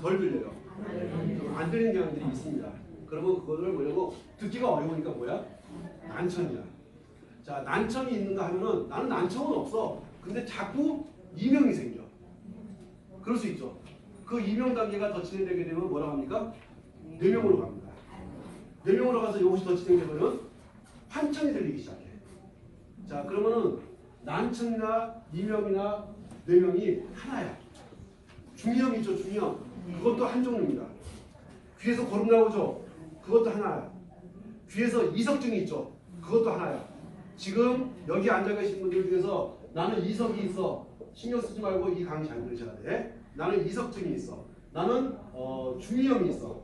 덜 들려요. 좀안 들리는 경향들이 있습니다. 그러면 그거를 뭐냐고 듣기가 어려우니까 뭐야? 난청이야. 자, 난청이 있는가 하면은 나는 난청은 없어. 근데 자꾸 이명이 생겨. 그럴 수 있죠. 그 이명 단계가 더 진행되게 되면 뭐라고 합니까? 뇌명으로 갑니다. 뇌명으로 가서 이것이 더 진행되면 환청이 들리기 시작해. 자, 그러면은 난청이나 이명이나 뇌명이 하나야. 있죠, 중이염. 그것도 한 종류입니다. 귀에서 고름 나오죠? 그것도 하나야. 귀에서 이석증이 있죠? 그것도 하나야. 지금 여기 앉아 계신 분들 중에서 나는 이석이 있어. 신경 쓰지 말고 이 강의 잘 들으셔야 돼. 나는 이석증이 있어. 나는 어, 중이염이 있어.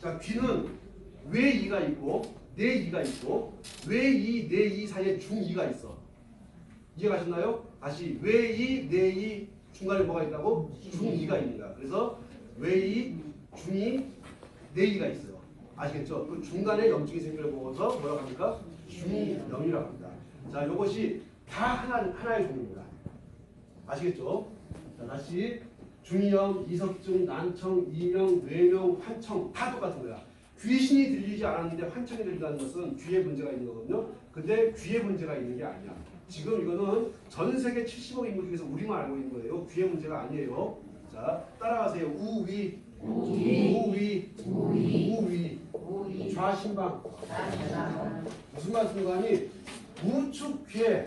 자, 귀는 왜 이가 있고 내 이가 있고 왜 이, 내 이 사이에 중이가 있어. 이해가셨나요? 다시 왜 이, 내 이 중간에 뭐가 있다고? 중이가 있습니다. 그래서 왜 이, 중이, 내 이가 있어요. 아시겠죠? 그 중간에 염증이 생기를 보고서 뭐라고 합니까? 중이염이라고 합니다. 자, 이것이 다 하나, 하나의 종류입니다. 아시겠죠? 자, 다시 중이염, 이석증, 난청, 이명, 뇌명, 환청 다 똑같은 거야. 귀신이 들리지 않았는데 환청이 들린다는 것은 귀에 문제가 있는 거거든요. 근데 귀에 문제가 있는 게 아니야. 지금 이거는 전 세계 70억 인구 중에서 우리만 알고 있는 거예요. 귀에 문제가 아니에요. 자, 따라가세요. 우위, 우위, 우위, 우위, 좌심방. 무슨 말씀인가 하니 우측 귀에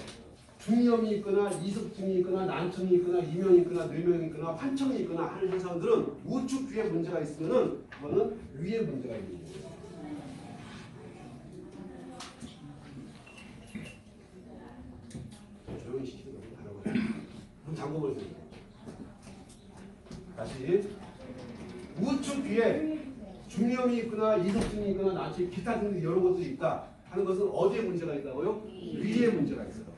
중이염이 있거나 이석증이 있거나 난청이 있거나 이명이 있거나 뇌명이 있거나 환청이 있거나 하는 현상들은 우측 귀에 문제가 있으면은 그거는 위에 문제가 있는 거예요. 조용히 시키는 거 다른 거. 문 잠궈버리세요. 다시 우측 귀에 중이염이 있거나 이석증이 있거나 난청 기타 등등 여러 것들이 있다 하는 것은 어디에 문제가 있다고요? 위에 문제가 있어요.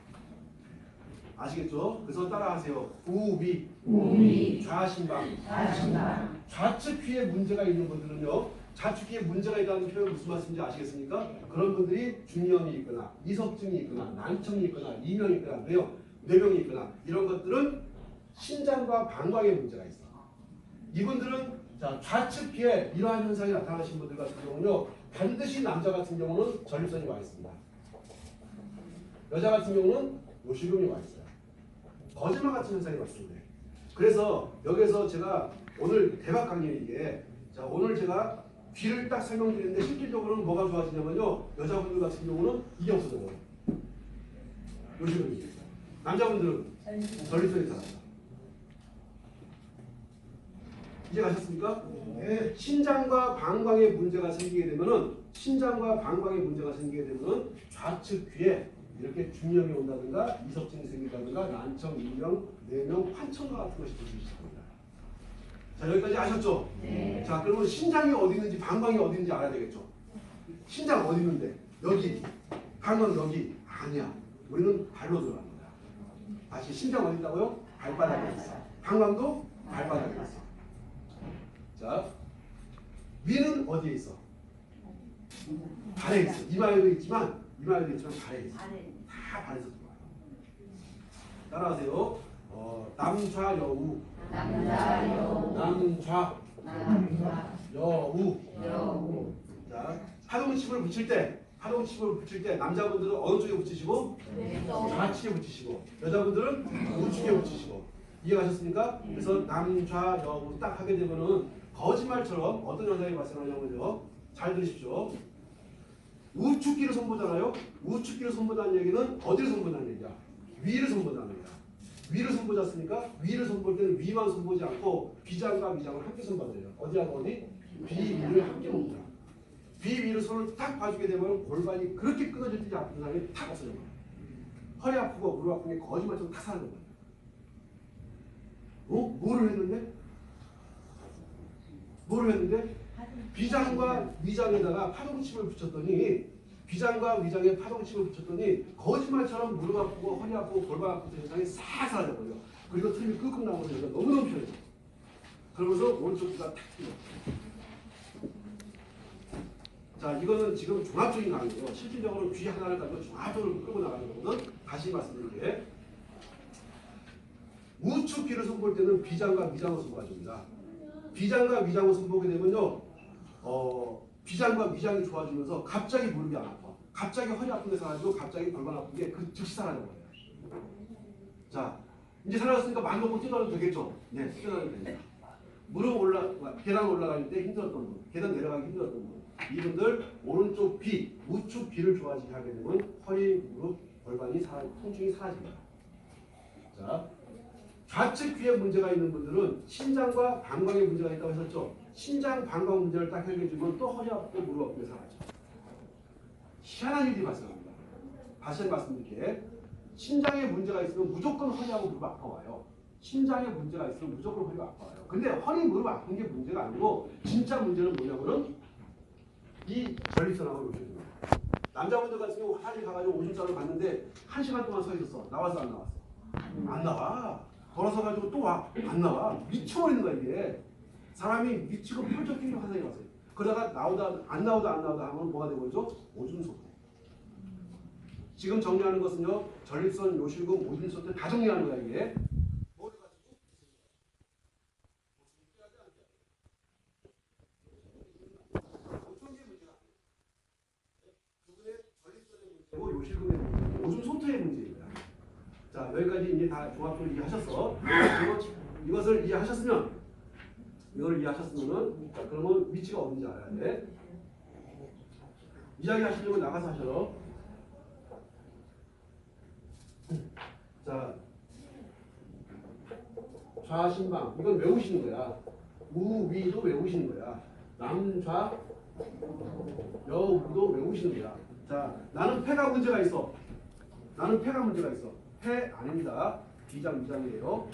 아시겠죠? 그래서 따라하세요. 우위, 우위, 좌심방, 좌심방, 좌측 귀에 문제가 있는 분들은요. 좌측 귀에 문제가 있다는 표현 무슨 말씀인지 아시겠습니까? 그런 분들이 중이염이 있거나 이석증이 있거나 난청이 있거나 이명이 있거나 뇌염, 뇌병이 있거나 이런 것들은 신장과 방광에 문제가 있어. 이분들은 자, 좌측 귀에 이러한 현상이 나타나신 분들 같은 경우는요. 반드시 남자 같은 경우는 전립선이 와 있습니다. 여자 같은 경우는 요실금이 와 있어요. 거짓말 같은 현상이 왔습니다. 그래서 여기서 제가 오늘 대박 강의 이게 자 오늘 제가 귀를 딱 설명드리는데 실질적으로는 뭐가 좋아지냐면요 여자분들 같은 경우는 이게 없어져요. 요실금이 남자분들은 전립선이 살아요. 이제 가셨습니까? 네. 신장과 방광에 문제가 생기게 되면은 신장과 방광에 문제가 생기게 되면은 좌측 귀에 이렇게 중염이 온다든가 이석증이 생긴다든가 난청, 이명, 뇌명, 환청과 같은 것이 들리기 시작합니다. 자 여기까지 아셨죠? 네. 자 그러면 신장이 어디 있는지 방광이 어디 있는지 알아야 되겠죠? 신장 어디 있는데? 여기. 방광 여기. 아니야. 우리는 발로 들어갑니다. 다시 신장 어디 있다고요? 발바닥에 있어. 방광도 발바닥에 있어. 자 위는 어디에 있어? 발에 있어. 이마에도 있지만 이마에도 있지만 발에 있어. 다 발에서 들어와요. 따라하세요. 어, 남좌 여우, 남자 여우, 남좌 여우. 여우, 자, 파동칩을 붙일 때, 파동칩을 붙일 때 남자분들은 어느 쪽에 붙이시고 좌측에 붙이시고 여자분들은 우측에 붙이시고 이해가셨습니까? 그래서 남좌 여우 딱 하게 되면은 거짓말처럼 어떤 현상이 발생하냐면요. 잘 들으십시오. 우측귀를 손보잖아요. 우측귀를 손보다는 얘기는 어디를 손보다는 얘기야? 위를 손보다는 얘기야. 위를 손보지 않습니까? 위를 손볼 때는 위만 손보지 않고 비장과 위장을 함께 손봐줘요. 어디하고 어디? 비, 위를 함께 봅니다. 비, 위를 손을 딱 봐주게 되면 골반이 그렇게 끊어질 때 아픈 사람이 탁 없어져 버려요. 허리 아프고 무릎 아픈 게 거짓말처럼 다 사라져 버려요. 어? 뭐를 했는데? 뭐를 했는데? 비장과 위장에다가 파동칩을 붙였더니 비장과 위장에 파동칩을 붙였더니 거짓말처럼 무릎 아프고 허리 아프고 골반 아픈 현상이 싹 사라져 버려. 그리고 틈이 끙끙 여기가 너무너무 편해져. 그러면서 오른쪽 귀가 탁 튀어. 자 이거는 지금 종합적인 강의고요. 실질적으로 귀 하나를 가지고 종합적으로 끌고 나가는 거거든. 다시 말씀드릴게. 우측 귀를 손볼 때는 비장과 위장을 손봐줍니다. 비장과 위장을 손보게 되면요, 어, 비장과 위장이 좋아지면서 갑자기 무릎이 안 아파. 갑자기 허리 아픈 게 사라지고 갑자기 골반 아픈 게 그 즉시 사라져 버려요. 자, 이제 사라졌으니까 맘 놓고 뛰어도 되겠죠? 네, 뛰어도 됩니다. 무릎 올라, 계단 때 힘들었던 분, 계단 내려가기 힘들었던 분, 이분들 오른쪽 비, 우측 비를 좋아지게 하게 되면 허리, 무릎, 골반이 사라, 통증이 사라집니다. 자, 좌측 귀에 문제가 있는 분들은 신장과 방광에 문제가 있다고 했었죠. 신장, 방광 문제를 딱 해결해주면 또 허리 아프고 무릎 아프게 사라져. 희한한 일이 발생합니다. 다시 한번 말씀드릴게. 신장에 문제가 있으면 무조건 허리하고 무릎 아파와요. 신장에 문제가 있으면 무조건 허리가 아파요. 근데 허리, 무릎 아픈 게 문제가 아니고 진짜 문제는 뭐냐면은 이 전립선하고 요즘입니다. 남자분들 같은 경우 한이 가가지고 오줌 싸러 갔는데 한 시간 동안 서 있었어. 나왔어 안 나왔어? 안 나와. 걸어서 가지고 또 와. 안 나와. 미쳐버리는 거야 이게. 사람이 미치고 펄쩍 뛰는 환상이 왔어요. 그러다가 나오다 안 나오다 안 나오다 하면 뭐가 되고있죠 오줌 소태. 지금 정리하는 것은요. 전립선, 요실금, 오줌 소태 다 정리하는 거야 이게. 뭘 가지고? 어떤 게 문제가 그분의 전립선의 문제고 요실금의 문제고 오줌 소태의 문제입니다. 자 여기까지 이제 다 종합적으로 이해하셨어. 그리고 이것 을 이해하셨으면 이걸 이해하셨으면은 자 그러면 위치가 어딘지 알아야 돼. 이야기 하시려면 나가서 하셔. 자 좌신방 이건 외우시는 거야. 우위도 외우시는 거야. 남좌 여우도 외우시는 거야. 자 나는 폐가 문제가 있어. 나는 폐가 문제가 있어. 폐 아닙니다. 비장 비장이에요.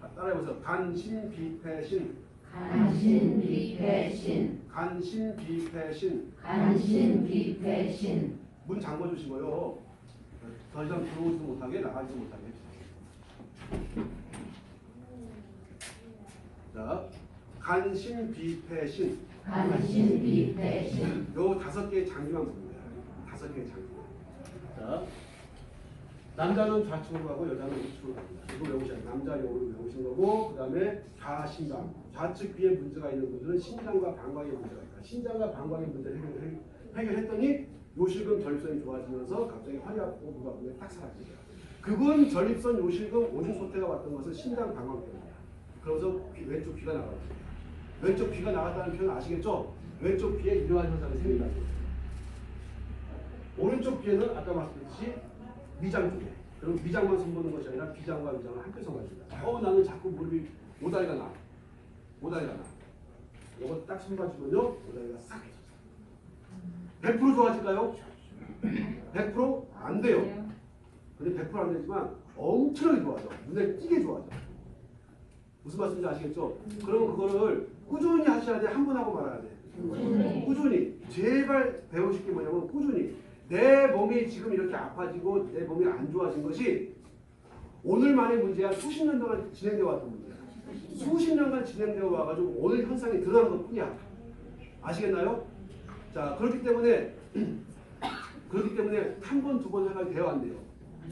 자, 따라해보세요. 간신 비폐신 간신 비패신 간신 비폐신 간신 비패신 문 잠궈 주시고요. 더 이상 들어오지도 못하게 나가지도 못하게. 자, 간신 비폐신 간신 비패신 요 다섯 개의 장기만 봅니다. 다섯 개의 장기. 자, 남자는 좌측으로 가고 여자는 우측으로 갑니다. 이거 외우셔야. 남자 영어로 외우신 거고 그 다음에 좌신방 좌측 귀에 문제가 있는 분들은 신장과 방광에 문제가 있다. 신장과 방광의 문제를 해결, 해결했더니 요실금 전립선이 좋아지면서 갑자기 허리 아프고 무릎 아프고 딱 사라지죠. 그분 전립선 요실금 오줌 소태가 왔던 것은 신장 방광 때문이야. 그러면서 귀- 왼쪽 귀가 나가요. 왼쪽 귀가 나갔다는 표현 아시겠죠? 왼쪽 귀에 이러한 현상이 생긴다. 오른쪽 귀에는 아까 말씀드렸듯이 위장 쪽에 그럼 위장만 손보는 것이 아니라 비장과 위장을 함께 손봐줍니다. 어 나는 자꾸 무릎이 오다리가 나. 오다리가 나. 이거 딱 손봐주면요 오다리가 싹 해져요. 100% 좋아질까요? 100%안 돼요. 근데 100%안 되지만 엄청나게 좋아져. 눈에 띄게 좋아져. 무슨 말씀인지 아시겠죠? 그러면 그거를 꾸준히 하셔야 돼. 한 번 하고 말아야 돼. 꾸준히. 제발 배우실 게 뭐냐면 꾸준히. 내 몸이 지금 이렇게 아파지고 내 몸이 안 좋아진 것이 오늘만의 문제야. 수십 년 동안 진행되어 왔던 문제야. 수십 년간 진행되어 와가지고 오늘 현상이 드러난 것 뿐이야. 아시겠나요? 자, 그렇기 때문에 그렇기 때문에 한 번, 두번 해가 돼요, 안 돼요?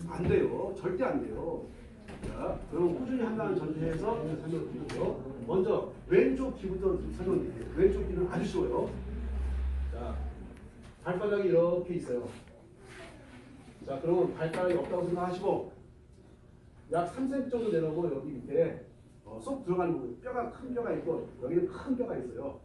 안 돼요. 절대 안 돼요. 자, 그러면 꾸준히 한다는 전제에서 설명을 드릴게요. 먼저 왼쪽 귀부터 설명드릴게요. 왼쪽 귀는 아주 쉬워요. 자, 발바닥이 이렇게 있어요. 자, 그러면 발가락이 없다고 생각하시고 약 3cm 정도 내려오고 여기 밑에 어, 쏙 들어가는 부분, 뼈가 큰 뼈가 있고 여기는 큰 뼈가 있어요.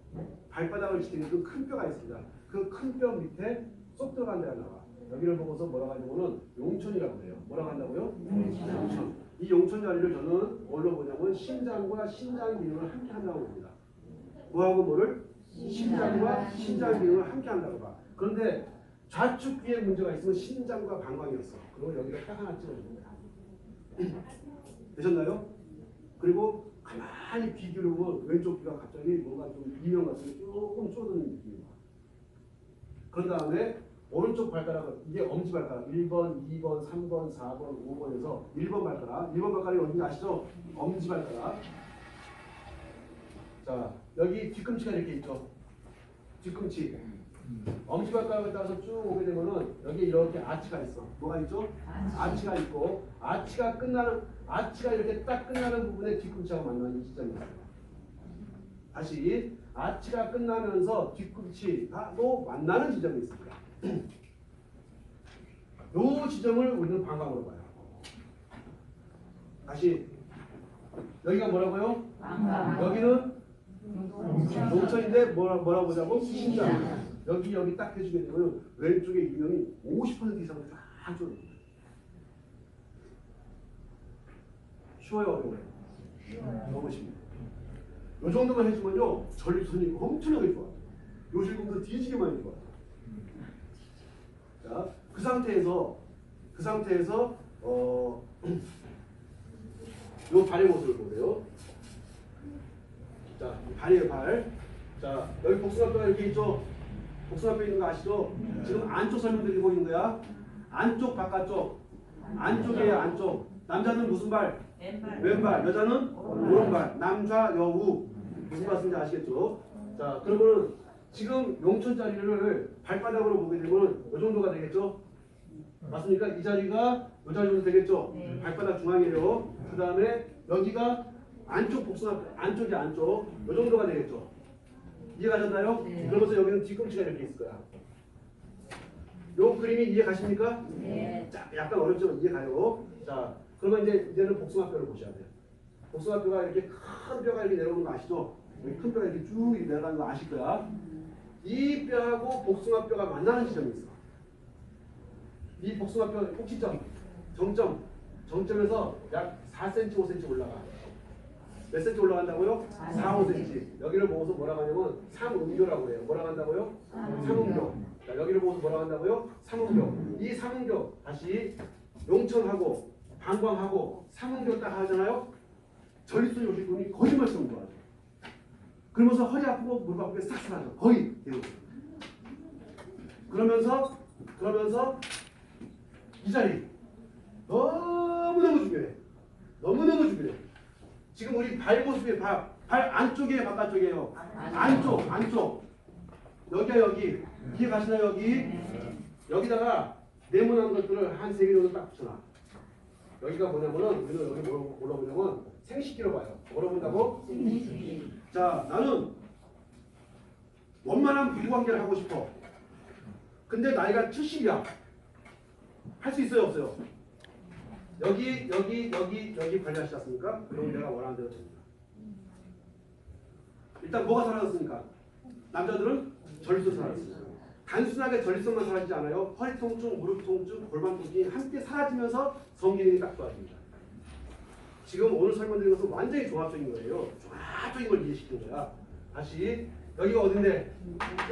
발바닥을 지키는 그 큰 뼈가 있습니다. 그 큰 뼈 밑에 쏙 들어간 데가 나와. 여기를 보고서 뭐라고 하냐면은 용천이라고 해요. 뭐라고 한다고요? 용천. 이 용천 자리를 저는 뭘로 보냐면 신장과 신장 기능을 함께 한다고 봅니다. 뭐하고 뭐를? 신장과 신장 기능을 함께 한다고 봐. 그런데 좌측 귀에 문제가 있으면 신장과 방광이었어. 그리고 여기가 딱 하나 찍어줍니다. 되셨나요? 그리고 가만히 귀 기울이면 왼쪽 귀가 갑자기 뭔가 좀 이명 같은 조금 쪼드는 느낌이 와. 그런 다음에 오른쪽 발가락은 이게 엄지 발가락 1번, 2번, 3번, 4번, 5번에서 1번 발가락 1번 발가락이 어딘지 아시죠? 엄지 발가락 자 여기 뒤꿈치가 이렇게 있죠 뒤꿈치 엄지발가락을 따라서 쭉 오게 되면은 여기 이렇게 아치가 있어. 뭐가 있죠? 아치 가 있고 아치가 끝나는 아치가 이렇게 딱 끝나는 부분에 뒤꿈치하고 만나는 이 지점이 있어요. 다시 아치가 끝나면서 뒤꿈치하고 만나는 지점이 있습니다. 요 지점을 우리는 방광으로 봐요. 다시 여기가 뭐라고요? 방광. 여기는 농촌인데 뭐라 뭐라고 보자고 신장. 여기 여기 딱 해주게 되면 왼쪽에 이명이 50% 이상을 다 줘. 쉬워요 어려워요? 너무 쉽니다. 요 정도만 해주면요 전립선이 엄청나게 좋아. 요실금도 뒤지게 많이 좋아. 자, 그 상태에서 그 상태에서 어. 요 발의 모습을 보세요. 자, 이 발이에요, 발. 자, 여기 복숭아뼈가 이렇게 있죠? 복숭아뼈 있는 거 아시죠? 지금 안쪽 설명드리고 있는 거야. 안쪽, 바깥쪽. 안쪽이에요, 안쪽. 남자는 무슨 발? 왼발. 왼발. 여자는 오른발. 남좌, 여우. 무슨 말씀인지 아시겠죠? 자, 그러면 지금 용천 자리를 발바닥으로 보게 되면 이 정도가 되겠죠? 맞습니까? 이 자리가 이 자리 정도 되겠죠? 네. 발바닥 중앙이에요. 그 다음에 여기가 안쪽 복숭아 안쪽이 안쪽 이 정도가 되겠죠. 이해가셨나요? 네. 그러면서 여기는 뒤꿈치가 이렇게 있을 거야. 요 그림이 이해 가십니까? 네. 자, 약간 어렵지만 이해 가요. 자, 그러면 이제 이제는 복숭아뼈를 보셔야 돼요. 복숭아뼈가 이렇게 큰 뼈가 이렇게 내려오는 거 아시죠? 큰 뼈가 이렇게 쭉 이렇게 내려가는 거 아실 거야. 이 뼈하고 복숭아뼈가 만나는 지점이 있어. 이 복숭아뼈 꼭지점, 정점, 정점에서 약 4cm, 5cm 올라가. 몇 cm 올라간다고요? 4, 5cm. 여기를 보고서 뭐라고 하냐면 삼음교라고 해요. 뭐라고 한다고요? 삼음교. 자, 여기를 보고서 뭐라고 한다고요? 삼음교. 이 삼음교 다시 용천하고 방광하고 삼음교 딱 하잖아요. 전립선 요실금이 거짓말처럼 좋아져. 그러면서 허리 아프고 무릎 아프고 싹 사라져. 거의 대부분. 그러면서 그러면서 이 자리 너무너무 중요해. 너무너무 중요해. 지금 우리 발 모습이 발, 발 안쪽이에요, 바깥쪽이에요? 안쪽, 안쪽. 여기야 여기. 이해 가시나요 여기? 여기다가 네모난 것들을 한 세 개 정도 딱 붙여놔. 여기가 뭐냐면은 우리는 여기 뭐라고 보냐면 생식기로 봐요. 뭐라고 본다고? 자, 나는 원만한 부부관계를 하고 싶어. 근데 나이가 70이야. 할 수 있어요, 없어요? 여기, 여기, 여기, 여기 관리하시지 않습니까? 그럼 내가 원하는 대로 됩니다. 일단 뭐가 사라졌습니까? 남자들은 전립선 사라졌어요. 단순하게 전립선만 사라지지 않아요. 허리 통증, 무릎 통증, 골반 통증이 함께 사라지면서 성기능이 딱 좋아집니다. 지금 오늘 설명드린 것은 완전히 종합적인 거예요. 종합적인 걸 이해시킨 거야. 다시 여기가 어딘데?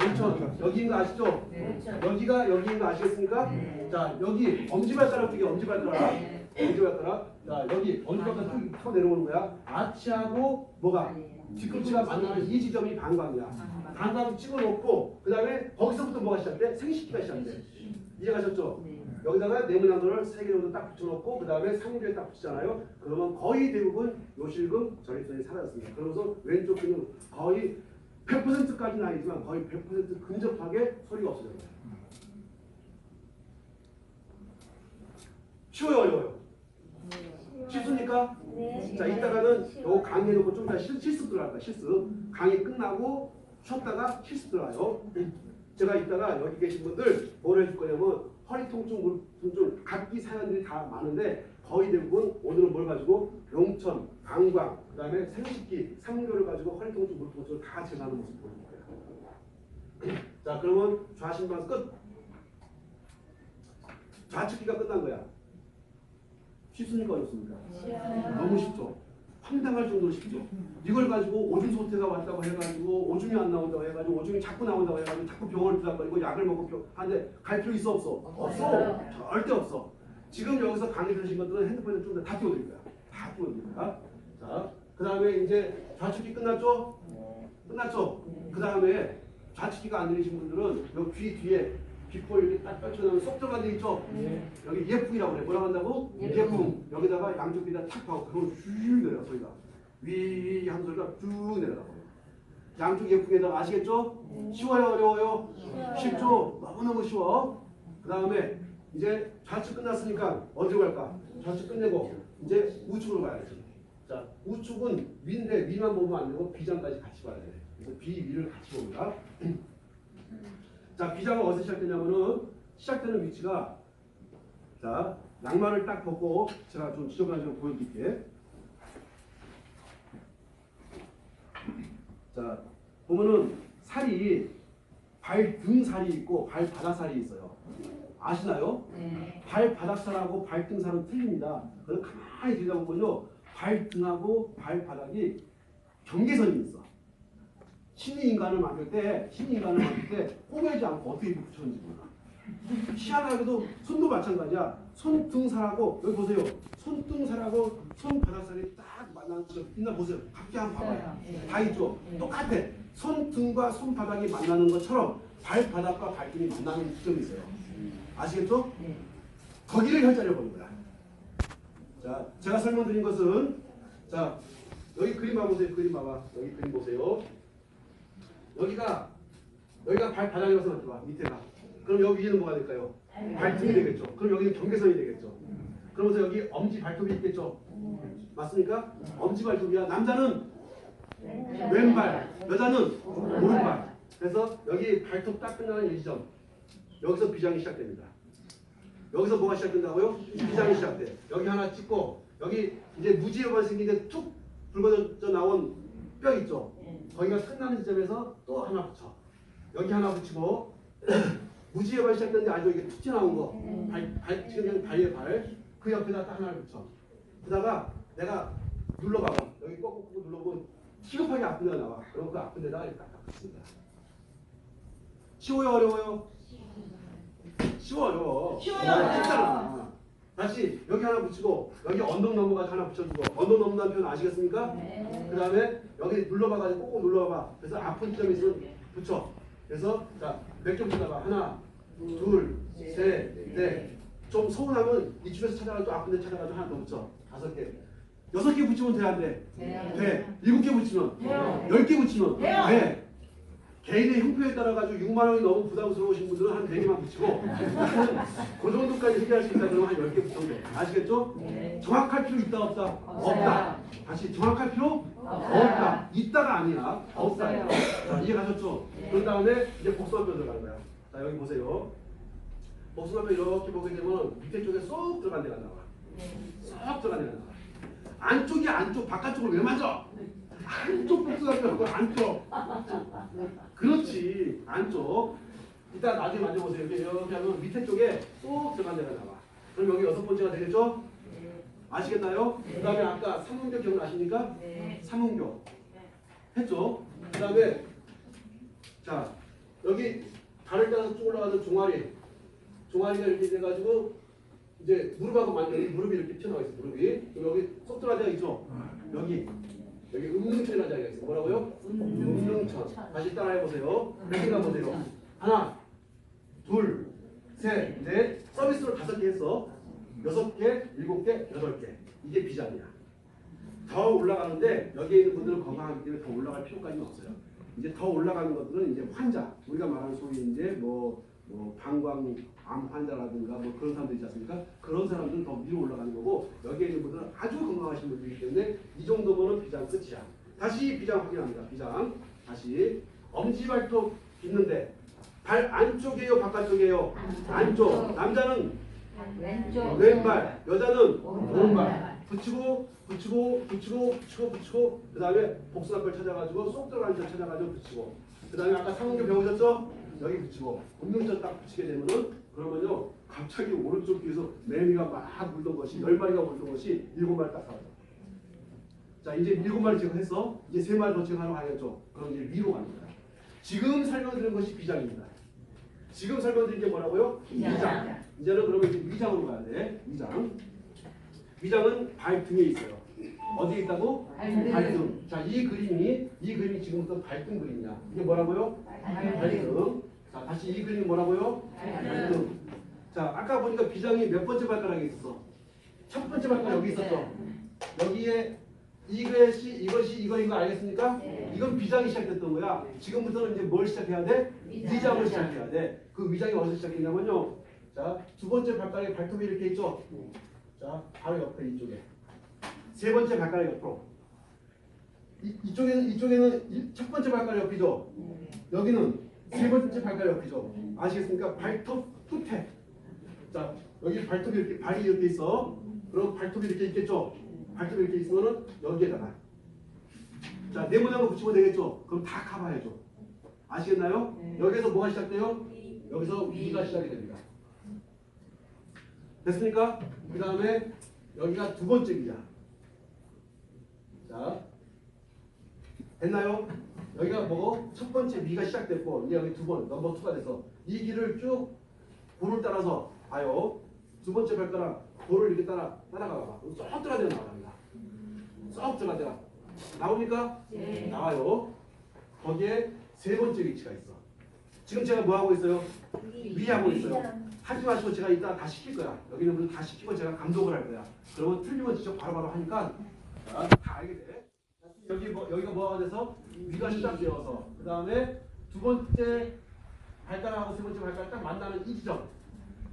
온천. 여기인 거 아시죠? 네. 여기가 여기인 거 아시겠습니까? 네. 자 여기 엄지발가락 쪽이 엄지발가락. 네. 엄지발가락. 자 여기 쭉터 내려오는 거야. 아치하고 뭐가? 뒤꿈치가 만나는 이 지점이 방광이야. 방광 찍어놓고 그 다음에 거기서부터 뭐가 시작돼? 생식기가 시작돼. 이해가셨죠? 네. 여기다가 네모난도를 세개 정도 딱 붙여놓고 그 다음에 상부에 딱 붙이잖아요. 그러면 거의 대부분 요실금 전립선이 사라졌습니다. 그러면서 왼쪽 근육 거의 100%까지는 아니지만 거의 100% 근접하게 소리가 없어져요. 쉬워요, 어려워요? 쉽습니까? 자, 이따가는 요 강의해놓고 좀 이따 실, 실습 들어갈 거야, 실습. 강의 끝나고 쉬었다가 실습 들어가요. 제가 이따가 여기 계신 분들 뭘 해줄 거냐면 허리 통증, 무릎 통증, 각기 사연들이 다 많은데 거의 대부분 오늘은 뭘 가지고 용천, 방광, 그 다음에 생식기, 삼교를 가지고 허리 통증, 무릎 통증을 다 제거하는 모습 보여줄 거예요. 자, 그러면 좌심방 끝. 좌측기가 끝난 거야. 쉽습니까 어렵습니까? 너무 쉽죠. 황당할 정도로 쉽죠. 이걸 가지고 오줌 소태가 왔다고 해가지고 오줌이 안 나온다고 해가지고 오줌이 자꾸 나온다고 해가지고 자꾸 병원을 들어가고 약을 먹고 병- 하는데 갈 필요 있어 없어? 없어. 절대 없어. 지금 여기서 강의 들으신 것들은 핸드폰에 좀다 띄워드릴 거야. 다 띄워드릴 거야. 자, 그 다음에 이제 좌측기 끝났죠? 끝났죠? 그 다음에 좌측기가 안 들리신 분들은 여기 귀 뒤에 귓볼 이렇게 딱 펼쳐놓으면 쏙 들어간 데 있죠? 여기 예풍이라고 그래. 뭐라고 한다고? 예풍. 여기다가 양쪽 귀다 탁 하고 그러면 쭉 내려가 소리가. 위 하는 소리가 쭉 내려가 버려. 양쪽 예쁘게 들어 아시겠죠? 쉬워요 어려워요? 쉽죠? 너무너무 쉬워. 그 다음에 이제 좌측 끝났으니까 어디로 갈까? 좌측 끝내고 이제 우측으로 가야지. 자 우측은 위인데 위만 보면 안 되고 비장까지 같이 봐야 돼. 그래서 비 위를 같이 봅니다. 자 비장은 어디서 시작되냐면은 시작되는 위치가 자 양말을 딱 벗고 제가 좀 지저분한 좀 보여드릴게. 자 보면은 살이 발등 살이 있고 발바닥 살이 있어요. 아시나요? 네. 발바닥살하고 발등살은 틀립니다. 그래서 가만히 들여다보면요. 발등하고 발바닥이 경계선이 있어. 신인간을 만들 때, 신인간을 만들 때 꼬매지 않고 어떻게 이렇게 붙였는지 몰라. 희한하게도 손도 마찬가지야. 손등살하고 여기 보세요. 손등살하고 손바닥살이 딱 만나는 거 있나 보세요. 각기 한번 봐봐요. 다 있죠. 똑같아. 손등과 손바닥이 만나는 것처럼 발바닥과 발등이 만나는 지점이 있어요. 아시겠죠? 네. 거기를 혈자려 보는 거야. 자, 제가 설명드린 것은 자 여기 그림 봐보세요. 그림 봐봐. 여기 그림 보세요. 여기가 여기가 발바닥이라서 맞죠? 밑에가. 그럼 여기 위에는 뭐가 될까요? 발등이 되겠죠. 그럼 여기는 경계선이 되겠죠. 그러면서 여기 엄지 발톱이 있겠죠. 맞습니까? 엄지 발톱이야. 남자는 왼발, 여자는 오른발. 그래서 여기 발톱 딱 끝나는 이 지점. 여기서 비장이 시작됩니다. 여기서 뭐가 시작된다고요? 비장이 시작돼. 여기 하나 찍고 여기 이제 무지개가 생긴 데 툭 붉어져 나온 뼈 있죠. 거기가 끝나는 지점에서 또 하나 붙여. 여기 하나 붙이고 무지개가 시작되는데 아주 이게 툭 튀어나온 거. 발, 발 지금 여기 발에 발. 그 옆에다 딱 하나를 붙여. 그다가 내가 눌러봐봐. 여기 꼭꼭 눌러보면 시급하게 아픈 데가 나와. 그럼 그 아픈 데다가 이렇게 딱 붙습니다. 쉬워요 어려워요? 쉬워요. 쉬워요. 쉽잖아. 다시 여기 하나 붙이고 여기 언덕 넘어가 하나 붙여주고 언덕 넘는다는 표현 아시겠습니까? 네. 그 다음에 여기 눌러봐가지고 꼭꼭 눌러봐. 그래서 아픈 점이 있으면 붙여. 그래서 자몇 개 붙여다가 하나, 둘, 셋, 넷. 좀 서운하면 이쪽에서 찾아가지고 아픈 데 찾아가지고 하나 더 붙여. 다섯 개. 여섯 개 붙이면 돼, 안 돼? 돼요. 돼. 일곱 개 붙이면? 돼요. 열개 붙이면? 돼요. 돼. 개인의 형편에 따라 가지고 6만 원이 너무 부담스러우신 분들은 한 4개만 붙이고 그 정도까지 해결할 수 있다 그러면 한 10개 붙여도 돼. 아시겠죠? 네. 정확할 필요 있다 없다? 없다. 다시 정확할 필요 없다. 있다가 아니야. 없다. 없어요. 자, 이해 가셨죠? 네. 그런 다음에 이제 복숭아뼈 들어가는 거야. 자 여기 보세요. 복숭아뼈 이렇게 보게 되면 밑에 쪽에 쏙 들어간 데가 나와. 쏙 들어간 데가 나와. 안쪽이 안쪽 바깥쪽을 왜 만져? 안쪽 복숭아뼈고 안쪽. 그렇지 안쪽. 이따 나중에 만져보세요. 이렇게 이렇게 하면 밑에 쪽에 쏙 들어간 데가 나와. 그럼 여기 여섯 번째가 되겠죠? 아시겠나요? 그 다음에 아까 삼문교 기억나십니까? 네. 삼문교 했죠? 그 다음에 자 여기 발을 따라서 쭉 올라가서 종아리 종아리가 이렇게 돼가지고 이제 무릎하고 만나는 무릎이 이렇게 튀어나와 있어 무릎이 그럼 여기 데가 있죠? 여기 여기 음능천이라는 자리가 있어 뭐라고요? 음능천 다시 따라해보세요. 생각해보세요. 하나 둘 셋 넷. 서비스로 다섯 개 했어. 여섯 개 일곱 개 여덟 개. 이게 비장이야. 더 올라가는데 여기에 있는 분들은 건강하기 때문에 더 올라갈 필요까지는 없어요. 이제 더 올라가는 것들은 이제 환자, 우리가 말하는 소위 이제 뭐, 뭐 방광암 환자라든가 뭐 그런 사람들 있지 않습니까? 그런 사람들은 더 위로 올라가는 거고 여기에 있는 분들은 아주 건강하신 분들이기 때문에 이 정도면은 비장 끝이야. 다시 비장 확인합니다. 비장 다시 엄지발톱 있는데 발 안쪽이에요, 바깥쪽이에요? 안쪽. 남자는 왼쪽. 왼발, 여자는 오른발. 붙이고 붙이고 붙이고 붙이고 붙이고 그 다음에 복숭아뼈 찾아가지고 쏙 들어가는 점 찾아가지고 붙이고 그 다음에 아까 상문교 배우셨죠? 여기 붙이고 운동전 딱 붙이게 되면은 그러면요 갑자기 오른쪽 귀에서 매미가 막 물던 것이 열 마리가 물던 것이 일곱 마리 딱 나와요. 자 이제 일곱 마리 지금 했어. 이제 세 마리 더 지금 하러 가야죠. 그럼 이제 위로 갑니다. 지금 설명드린 것이 비장입니다. 지금 설명드린 게 뭐라고요? 비장. 이제는 그러면 이제 위장으로 가야 돼. 위장. 위장은 발등에 있어요. 어디에 있다고? 발등. 자, 이 그림이 이 그림이 지금부터 발등 그림이야. 이게 뭐라고요? 발등. 자, 다시 이 그림이 뭐라고요? 발등. 자, 아까 보니까 비장이 몇 번째 발가락에 있었어? 첫 번째 발가락 여기 있었죠. 여기에 이것이 이것이 이거인 거 알겠습니까? 네. 이건 비장이 시작됐던 거야. 지금부터는 이제 뭘 시작해야 돼? 위장. 위장을 시작해야 돼. 그 위장이 어디서 시작했냐면요. 자, 두 번째 발가락에 발톱이 이렇게 있죠. 자, 바로 옆에 이쪽에. 세 번째 발가락 옆으로. 이, 이쪽에는 이쪽에는 이- 첫 번째 발가락 옆이죠. 여기는 세 번째 발가락 옆이죠. 아시겠습니까? 발톱 끝에. 자, 여기 발톱이 이렇게 발이 이렇게 있어. 그럼 발톱이 이렇게 있겠죠. 발톱이 이렇게 있으면은 여기에다가. 자, 네모나무 붙이면 되겠죠. 그럼 다 커버해줘. 아시겠나요? 네. 여기서 뭐가 시작돼요? 여기서 위가 시작이 됩니다. 됐습니까? 그 다음에 여기가 두 번째 위야. 자, 됐나요? 여기가 뭐고? 첫 번째 위가 시작됐고 여기 두 번, 넘버 투가 돼서 이 길을 쭉 볼을 따라서 봐요. 두 번째 발가락 볼을 이렇게 따라 따라가 봐. 쏙 들어가야 나옵니다. 쏙 들어가야 나옵니까? 네. 나와요. 거기에 세 번째 위치가 있어. 지금 제가 뭐 하고 있어요? 위 하고 있어요. 하지 마시고 제가 이따 다 시킬 거야. 여기 있는 분들 다 시키고 제가 감독을 할 거야. 그러면 틀리면 직접 바로바로 하니까 자, 다 알게 돼. 여기 뭐 여기가 뭐가 돼서 위가 시작되어서 그 다음에 두 번째 발가락하고 세 번째 발가락 딱 만나는 이 지점.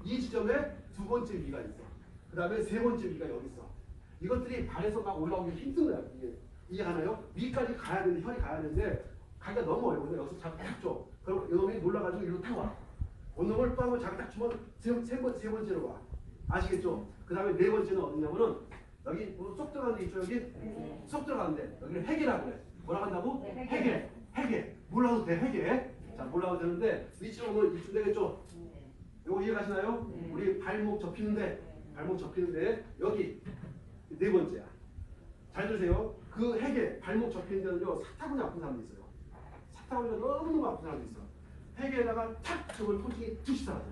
이 지점에 두 번째 위가 있어. 그 다음에 세 번째 위가 여기 있어. 이것들이 발에서 막 올라오기 거야. 이게 이해가나요? 위까지 가야 되는데 혈이 가야 되는데 가기가 너무 어려워. 여기서 자꾸 딱 줘. 그럼 이놈이 놀라가지고 이리로 타고 와. 원놈을 또 한번 자꾸 딱 주면 세, 세, 번, 세 번째로 와. 아시겠죠? 그 다음에 네 번째는 어디냐면은 여기 뭐쏙 들어가는데 있죠 여기? 쏙 들어가는데 여기를 해계라고 그래. 뭐라고 한다고? 네, 해계. 해계. 몰라도 돼 해계. 자 몰라도 되는데 위치로는 이쯤 되겠죠? 요거 이해가시나요? 네. 우리 발목 접히는데 발목 접히는데 여기 네 번째야. 잘 들으세요. 그 핵에 발목 접히는 데는요 사타구니 아픈 사람도 있어요. 사타구니가 너무너무 아픈 사람도 있어. 핵에다가 탁 붙이면 통증이 즉시 사라져.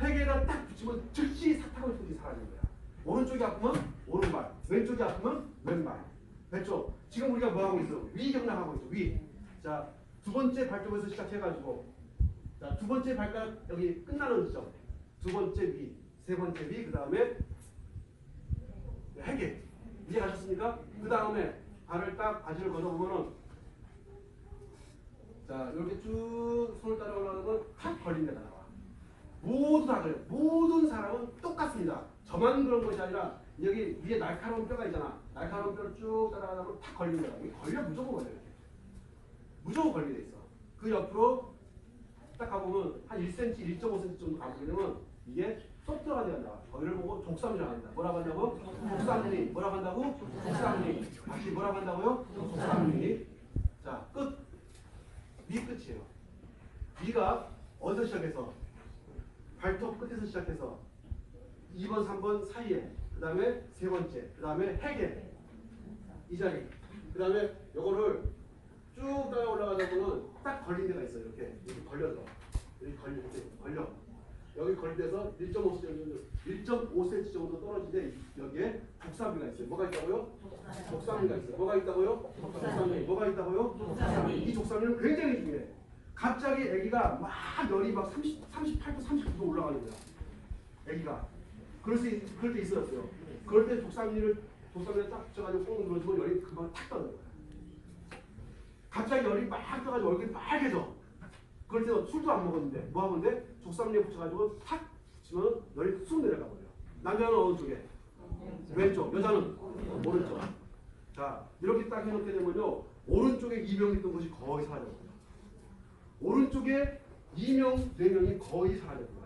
핵에다 딱 붙이면 즉시 사타구니 통증이 사라지는 거야. 오른쪽이 아프면 오른발, 왼쪽이 아프면 왼발. 됐죠? 지금 우리가 뭐 하고 있어? 위 경락하고 있어. 위. 자, 두 번째 발톱에서 시작해가지고 자, 두 번째 발가락 여기 끝나는 지점. 두 번째 위, 세 번째 위, 그 다음에 해계. 이해가셨습니까? 그 다음에 발을 딱 바지를 걷어보면은 자, 이렇게 쭉 손을 따라 올라가는 건탁 걸린 데가 나와. 모두 다 그래요. 모든 사람은 똑같습니다. 저만 그런 것이 아니라 여기 위에 날카로운 뼈가 있잖아. 날카로운 뼈를 쭉 따라가다 보면 탁 걸린 이게 걸려 무조건 걸려. 이렇게. 무조건 걸리게 돼 있어. 그 옆으로 딱 가보면 한 1cm, 1.5cm 정도 가보게 되면 이게 쏙 데가 나와. 거기를 보고 족삼이라고 합니다. 뭐라고 한다고? 족삼리. 뭐라고 한다고? 족삼리. 다시 뭐라고 한다고요? 족삼리. 자, 끝. 위 끝이에요. 위가 어디서 시작해서? 발톱 끝에서 시작해서 2번, 3번 사이에 그 다음에 세 번째, 그 다음에 핵에 이 자리 그 다음에 요거를 쭉 따라 올라가다 보면 딱 걸린 데가 있어요. 이렇게 이렇게 걸려서. 이렇게 걸려 이렇게 걸려. 여기 걸려서 1.5cm 정도 1.5cm 정도 떨어지는데 여기에 독사비가 있어요. 뭐가 있다고요? 독사비가 있어요. 뭐가 있다고요? 독사비 뭐가 있다고요? 독사비 이 독사비는 굉장히 중요해 갑자기 아기가 막 열이 막 30, 38도 39도 올라가는 거야 아기가 그럴 수 있, 그럴 때 있었어요 그럴 때 독사비를 독사비를 딱 붙여가지고 꽁 눌러주면 열이 금방 탁 떠는 거야 갑자기 열이 막 떠가지고 얼굴이 빨개져. 그럴 때는 술도 안 먹었는데 뭐 하면 돼? 족삼리에 붙여가지고 탁 붙이면 열이 쑥 내려가 버려. 남자는 어느 쪽에? 왼쪽. 여자는 오른쪽. 자 이렇게 딱 해놓게 되면요 오른쪽에 이명이 있던 것이 거의 사라져버려. 오른쪽에 이명 네 명이 거의 사라져버려.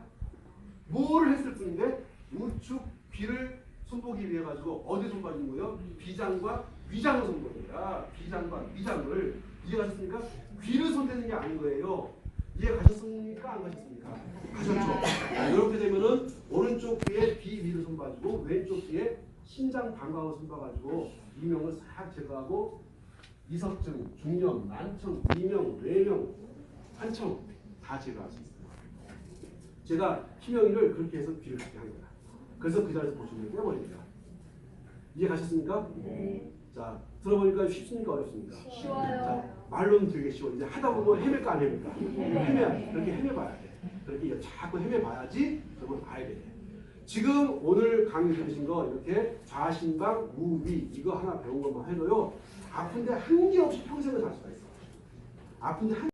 뭐를 했을 뿐인데 우측 귀를 손보기 위해 가지고 어디 손봐주는 거예요? 비장과 위장을 거야. 비장과 위장을 이해가셨습니까? 귀를 손대는 게 아닌 거예요. 이해 가셨습니까? 안 가셨습니까? 가셨죠. 자, 이렇게 되면은 오른쪽 귀에 비 위를 손봐주고 왼쪽 귀에 신장 방광을 손봐가지고 이명을 싹 제거하고 이석증, 중령, 난청, 이명, 뇌명, 한청 다 제거할 수 있어요. 제가 희명이를 그렇게 해서 귀를 닫게 한 거야. 그래서 그 자리에서 보충을 빼버립니다. 이해 가셨습니까? 네. 자, 들어보니까 쉽습니까? 어렵습니까? 쉬워요. 자, 말로는 되게 쉬워. 이제 하다 보면 헤맬까 안 헤맬까? 헤매야 돼. 그렇게 헤매봐야 돼. 그렇게 자꾸 헤매봐야지 저걸 알게 돼. 지금 오늘 강의 들으신 거 이렇게 좌심방 우위 이거 하나 배운 것만 해도요 아픈데 한게 없이 평생을 살 수가 있어. 아픈데 한